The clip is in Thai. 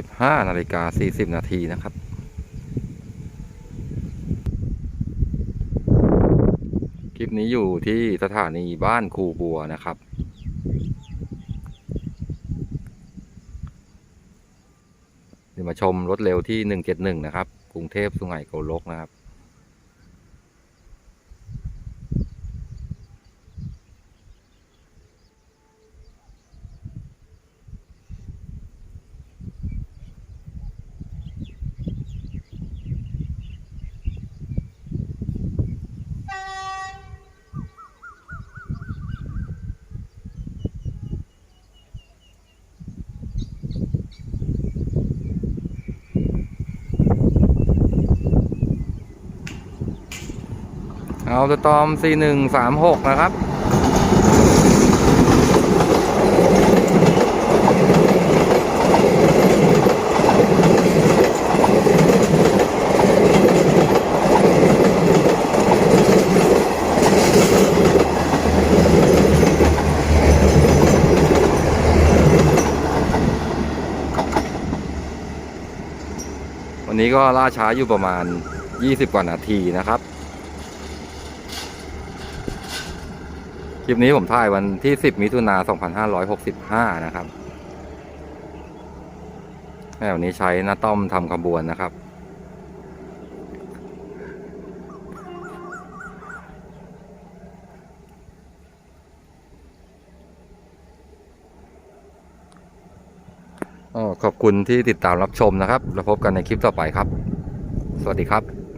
สิบห้านาฬิกาสี่สิบนาทีนะครับ คลิปนี้อยู่ที่สถานีบ้านครูบัวนะครับ เดี๋ยวมาชมรถเร็วที่หนึ่งเจ็ดหนึ่งนะครับ กรุงเทพสุไหงโกลกนะครับ เอาสตอม 4136 นะครับวันนี้ก็ล่าช้าอยู่ประมาณ 20 กว่านาทีนะครับ ลิปนี้ผมถ่ายวันที่ 10 มิถุนา 2565 นะครับแม่วันนี้ใช้หน้าต้อมทำขบวนนะครับอ๋อขอบคุณที่ติดตามรับชมนะครับ แล้วพบกันในคลิปต่อไปครับ สวัสดีครับ